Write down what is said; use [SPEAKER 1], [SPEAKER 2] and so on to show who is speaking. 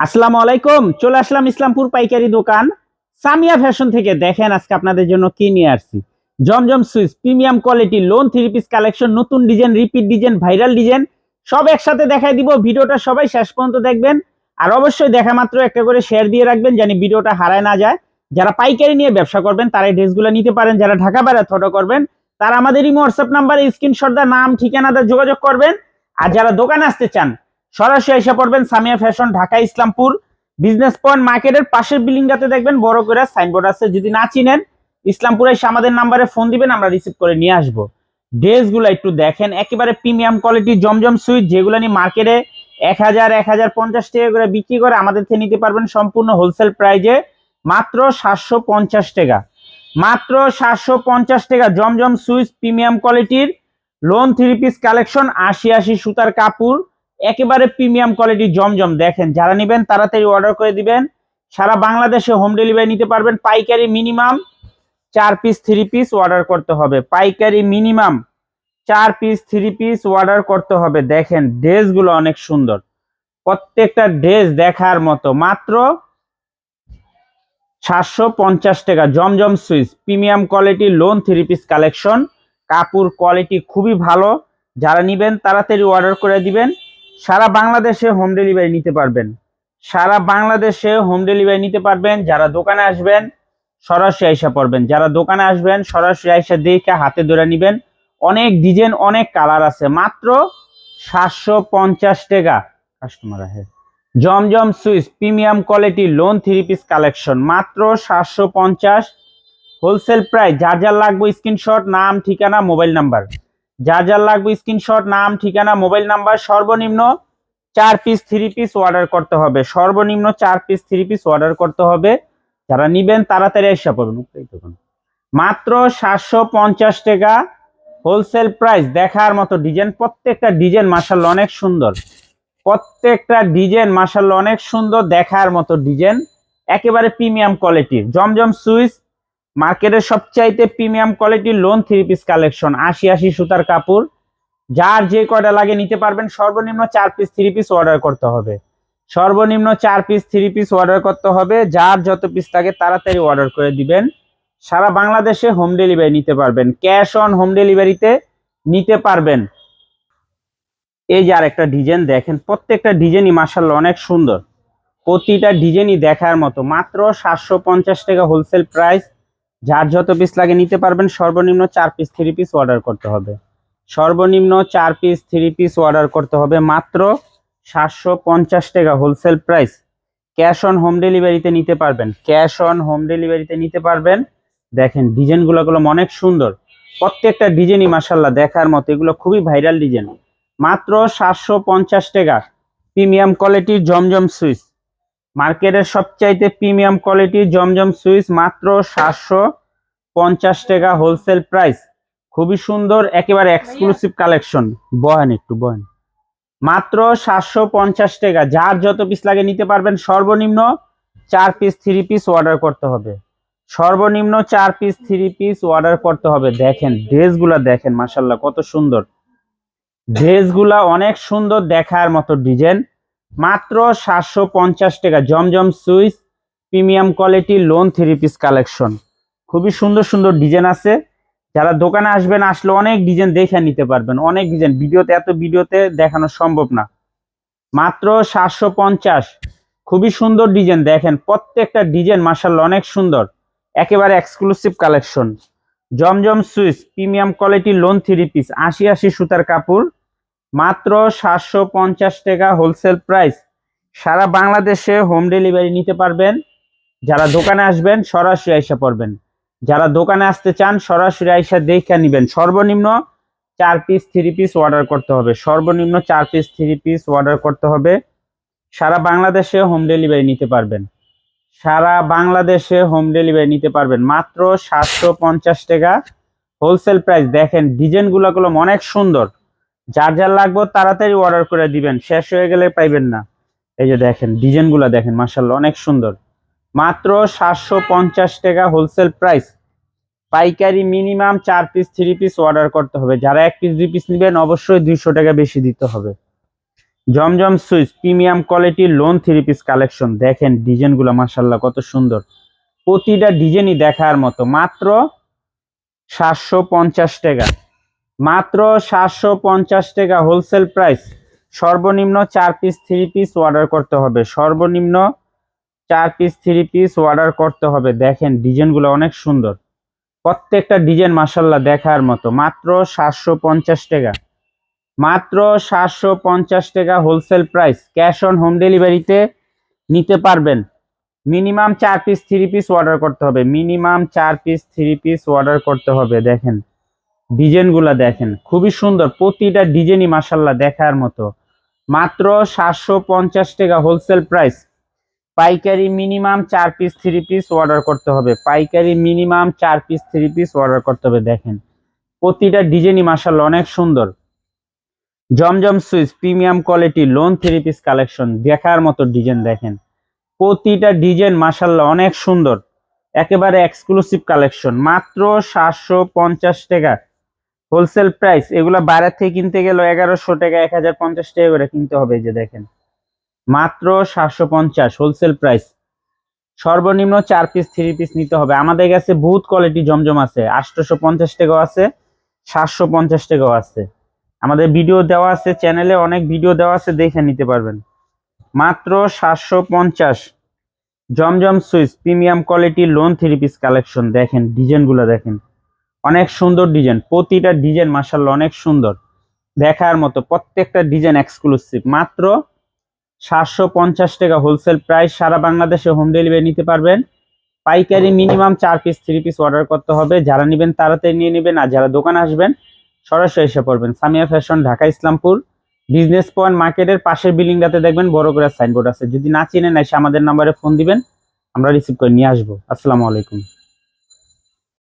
[SPEAKER 1] আসসালামু আলাইকুম, চলে আসলাম ইসলামপুর পাইকারি দোকান। সামিয়া ফ্যাশন থেকে দেখেন আজকে আপনাদের জন্য কি নিয়ে আসছি। জমজম Swiss, premium quality, lawn three piece collection, নতুন design, repeat design, viral design, সব একসাথে দেখাই দিব। ভিডিওটা সবাই শেষ পর্যন্ত দেখবেন। আর অবশ্যই দেখা মাত্র একটা করে শেয়ার দিয়ে রাখবেন জানি ভিডিওটা হারায় না যায়। যারা পাইকারি নিয়ে ব্যবসা করবেন তারা এই ড্রেসগুলো নিতে পারেন। যারা ঢাকা বাইরে ফটো করবেন, তারা আমাদের ইমো হোয়াটসঅ্যাপ নাম্বারে স্ক্রিনশট দা নাম ঠিকানাটা যোগাযোগ করবেন। আর যারা দোকানে আসতে চান সরাসরি এসে পড়বেন Samia fashion, Dhaka, Islampur. Business point মার্কেটের পাশের বিল্ডিংটাতে দেখবেন বড় করে সাইনবোর্ড আছে। যদি না চিনেন, ইসলামপুরে এসে আমাদের নাম্বারে ফোন দিবেন, আমরা রিসিভ করে নিয়ে আসব। ড্রেসগুলো একটু দেখেন, একেবারে প্রিমিয়াম কোয়ালিটি জমজম সুইট যেগুলো নিয়ে মার্কেটে এক হাজার এক হাজার পঞ্চাশ টাকা করে বিক্রি করে আমাদের থেকে নিতে পারবেন সম্পূর্ণ হোলসেল প্রাইজে মাত্র সাতশো পঞ্চাশ টাকা। মাত্র সাতশো পঞ্চাশ টাকা, জমজম সুইচ প্রিমিয়াম কোয়ালিটির লোন থ্রি পিস কালেকশন আশি আশি সুতার কাপড়। একেবারে প্রিমিয়াম কোয়ালিটি জমজম। দেখেন, যারা নেবেন তাড়াতাড়ি অর্ডার করে দিবেন। সারা বাংলাদেশে হোম ডেলিভারি নিতে পারবেন। পাইকারি মিনিমাম চার পিস থ্রি পিস অর্ডার করতে হবে। পাইকারি মিনিমাম চার পিস থ্রি পিস অর্ডার করতে হবে। দেখেন, ড্রেসগুলো অনেক সুন্দর। প্রত্যেকটা ড্রেস দেখার মতো। মাত্র সাতশো পঞ্চাশ টাকা। জমজম Swiss premium quality lawn three piece collection কাপড় কোয়ালিটি খুবই ভালো। যারা নিবেন, তাড়াতাড়ি অর্ডার করে দিবেন। সারা বাংলাদেশে হোম ডেলিভারি নিতে পারবেন। সারা বাংলাদেশে হোম ডেলিভারি নিতে পারবেন, যারা দোকানে আসবেন, সরাসরি আইসা পড়বেন। যারা দোকানে আসবেন, সরাসরি আইসা দেখে হাতে ধরে নেবেন। অনেক ডিজাইন অনেক কালার আছে। মাত্র সাতশো পঞ্চাশ টাকা। কাস্টমার আছে। জমজম Swiss premium quality lawn three piece collection মাত্র সাতশো পঞ্চাশ। হোলসেল প্রাইস যার যার লাগবে স্ক্রিনশট নাম, ঠিকানা মোবাইল নাম্বার যার যার লাগবে স্ক্রিনশট নাম, ঠিকানা মোবাইল নাম্বার সর্বনিম্ন চার পিস থ্রি পিস অর্ডার করতে হবে। সর্বনিম্ন চার পিস থ্রি পিস অর্ডার করতে হবে। যারা নিবেন, তাড়াতাড়ি উপরেই তখন। মাত্র সাতশো পঞ্চাশ টাকা হোলসেল প্রাইস দেখার মতো ডিজাইন প্রত্যেকটা ডিজাইন মাসাল্লাহ অনেক সুন্দর। প্রত্যেকটা ডিজাইন মাসাল্লাহ অনেক সুন্দর। দেখার মতো ডিজাইন একেবারে প্রিমিয়াম কোয়ালিটির জমজম সুইচ মার্কেটের সবচাইতে প্রিমিয়াম কোয়ালিটির লোন থ্রি পিস কালেকশন, আশি আশি সুতার কাপড়। যার যে কয়টা লাগে নিতে পারবেন, সর্বনিম্ন চার পিস থ্রি পিস অর্ডার করতে হবে। সর্বনিম্ন চার পিস থ্রি পিস অর্ডার করতে হবে, যার যত পিস থাকে তাড়াতাড়ি অর্ডার করে দিবেন। সারা বাংলাদেশে হোম ডেলিভারি নিতে পারবেন, ক্যাশ অন হোম ডেলিভারিতে নিতে পারবেন। এই যে আরেকটা ডিজাইন দেখেন, প্রত্যেকটা ডিজাইনই মাসাল্লাহ অনেক সুন্দর। প্রতিটা ডিজাইনই দেখার মতো, মাত্র সাতশো পঞ্চাশ টাকা হোলসেল প্রাইস যার যত পিস লাগে নিতে পারবেন, সর্বনিম্ন চার পিস থ্রি পিস অর্ডার করতে হবে। সর্বনিম্ন চার পিস থ্রি পিস অর্ডার করতে হবে মাত্র সাতশো পঞ্চাশ টাকা wholesale price cash on home ডেলিভারিতে নিতে পারবেন। ক্যাশ অন হোম ডেলিভারিতে নিতে পারবেন। দেখেন ডিজাইনগুলো গুলো অনেক সুন্দর। প্রত্যেকটা ডিজাইনই মাসাল্লাহ দেখার মতো। এগুলো খুবই ভাইরাল ডিজাইন মাত্র সাতশো পঞ্চাশ টাকা। প্রিমিয়াম কোয়ালিটির জমজম সুইচ। মার্কেটের সবচাইতে প্রিমিয়াম কোয়ালিটির জমজম সুইচ মাত্র সাতশো পঞ্চাশ টাকা হোলসেল প্রাইস। খুবই সুন্দর, একেবারে এক্সক্লুসিভ কালেকশন বহেন একটু বহেন মাত্র সাতশো পঞ্চাশ টাকা। যার যত পিস লাগে নিতে পারবেন, সর্বনিম্ন চার পিস থ্রি পিস অর্ডার করতে হবে। সর্বনিম্ন চার পিস থ্রি পিস অর্ডার করতে হবে। দেখেন, ড্রেসগুলা দেখেন মাসাল্লাহ কত সুন্দর। ড্রেসগুলা অনেক সুন্দর দেখার মতো ডিজাইন মাত্র সাতশো পঞ্চাশ টাকা। জমজম Swiss, premium quality, lawn three piece collection. খুবই সুন্দর সুন্দর ডিজাইন আছে। যারা দোকানে আসবেন, আসলে অনেক ডিজাইন দেখে নিতে পারবেন। অনেক ডিজাইন। ভিডিওতে, এত ভিডিওতে দেখানো সম্ভব না। মাত্র সাতশো পঞ্চাশ। খুবই সুন্দর ডিজাইন। দেখেন, প্রত্যেকটা ডিজাইন মার্শাল অনেক সুন্দর। একেবারে এক্সক্লুসিভ কালেকশন। জমজম Swiss, premium quality, lawn three piece. আশি আশি সুতার কাপড়। মাত্র সাতশো পঞ্চাশ টাকা হোলসেল প্রাইস সারা বাংলাদেশে হোম ডেলিভারি নিতে পারবেন। যারা দোকানে আসবেন, সরাসরি আইসা পড়বেন। যারা দোকানে আসতে চান, সরাসরি আইসা দেখে নিবেন। সর্বনিম্ন চার পিস থ্রি পিস অর্ডার করতে হবে। সর্বনিম্ন চার পিস থ্রি পিস অর্ডার করতে হবে। সারা বাংলাদেশে হোম ডেলিভারি নিতে পারবেন। সারা বাংলাদেশে হোম ডেলিভারি নিতে পারবেন। মাত্র সাতশো পঞ্চাশ টাকা। হোলসেল প্রাইস দেখেন ডিজাইনগুলো গুলো অনেক সুন্দর। যার যার লাগবে তাড়াতাড়ি অর্ডার করে দিবেন। শেষ হয়ে গেলে পাইবেন না। এই যে দেখেন ডিজাইনগুলো দেখেন মাসাল্লাহ অনেক সুন্দর। মাত্র সাতশো পঞ্চাশ টাকা হোলসেল প্রাইস পাইকারি মিনিমাম চার পিস থ্রি পিস অর্ডার করতে হবে। যারা এক পিস দুই পিস নেবেন, অবশ্যই দুইশো টাকা বেশি দিতে হবে। জমজম সুইচ প্রিমিয়াম কোয়ালিটির লোন থ্রি পিস কালেকশন দেখেন ডিজাইনগুলো মাসাল্লাহ কত সুন্দর। প্রতিটা ডিজাইনই দেখার মতো। মাত্র সাতশো পঞ্চাশ টাকা। মাত্র সাতশো পঞ্চাশ টাকা হোলসেল প্রাইস সর্বনিম্ন চার পিস থ্রি পিস অর্ডার করতে হবে। সর্বনিম্ন চার পিস থ্রি পিস অর্ডার করতে হবে। দেখেন ডিজাইনগুলো অনেক সুন্দর। প্রত্যেকটা ডিজাইন মাসাল্লাহ দেখার মতো। মাত্র সাতশো পঞ্চাশ টাকা। মাত্র সাতশো পঞ্চাশ টাকা wholesale price cash on home ডেলিভারিতে নিতে পারবেন। মিনিমাম চার পিস থ্রি পিস অর্ডার করতে হবে। মিনিমাম চার পিস থ্রি পিস অর্ডার করতে হবে। দেখেন। ডিজাইনগুলো দেখেন, খুবই সুন্দর। প্রতিটা ডিজাইনই মাসাল্লাহ দেখার মতো। মাত্র সাতশো পঞ্চাশ টাকা হোলসেল প্রাইস পাইকারি মিনিমাম চার পিস থ্রি পিস অর্ডার করতে হবে। পাইকারি মিনিমাম চার পিস থ্রি পিস অর্ডার করতে হবে, দেখেন। প্রতিটা ডিজাইনই মাসাল্লাহ অনেক সুন্দর। জমজম Swiss, premium quality lawn three piece collection দেখার মতো ডিজাইন দেখেন। প্রতিটা ডিজাইন মাসাল্লাহ অনেক সুন্দর। একেবারে এক্সক্লুসিভ কালেকশন মাত্র সাতশো পঞ্চাশ টাকা। হোলসেল প্রাইস, এগুলো বাইরে থেকে কিনতে গেলে এগারোশো টাকা, এক হাজার পঞ্চাশ টাকা করে কিনতে হবে যে দেখেন। মাত্র সাতশো পঞ্চাশ হোলসেল প্রাইস। সর্বনিম্ন চার পিস থ্রি পিস নিতে হবে। আমাদের কাছে বহুত কোয়ালিটি জমজম আছে। আটশোশো পঞ্চাশ টাকাও আছে, সাতশো পঞ্চাশ টাকাও আছে। আমাদের ভিডিও দেওয়া আছে চ্যানেলে অনেক ভিডিও দেওয়া আছে, দেখে নিতে পারবেন। মাত্র সাতশো পঞ্চাশ। জমজম Swiss premium quality lawn three piece collection দেখেন ডিজাইনগুলো দেখেন। অনেক সুন্দর ডিজাইন, প্রতিটা ডিজাইন মার্শাল্লাহ অনেক সুন্দর। দেখার মতো প্রত্যেকটা ডিজাইন এক্সক্লুসিভ মাত্র সাতশো পঞ্চাশ টাকা হোলসেল প্রাইস সারা বাংলাদেশে হোম ডেলিভারি নিতে পারবেন। পাইকারি মিনিমাম চার পিস থ্রি পিস অর্ডার করতে হবে। যারা নেবেন তাড়াতাড়ি নিয়ে নেবেন, আর যারা দোকানে আসবেন, সরাসরি এসে পড়বেন। Samia fashion Dhaka, Islampur. Business point মার্কেটের পাশের বিল্ডিংটাতে দেখবেন বড় করে সাইনবোর্ড আছে। যদি না চিনে চিনেন, এসে আমাদের নাম্বারে ফোন দিবেন, আমরা রিসিভ করে নিয়ে আসব। আসসালামু আলাইকুম।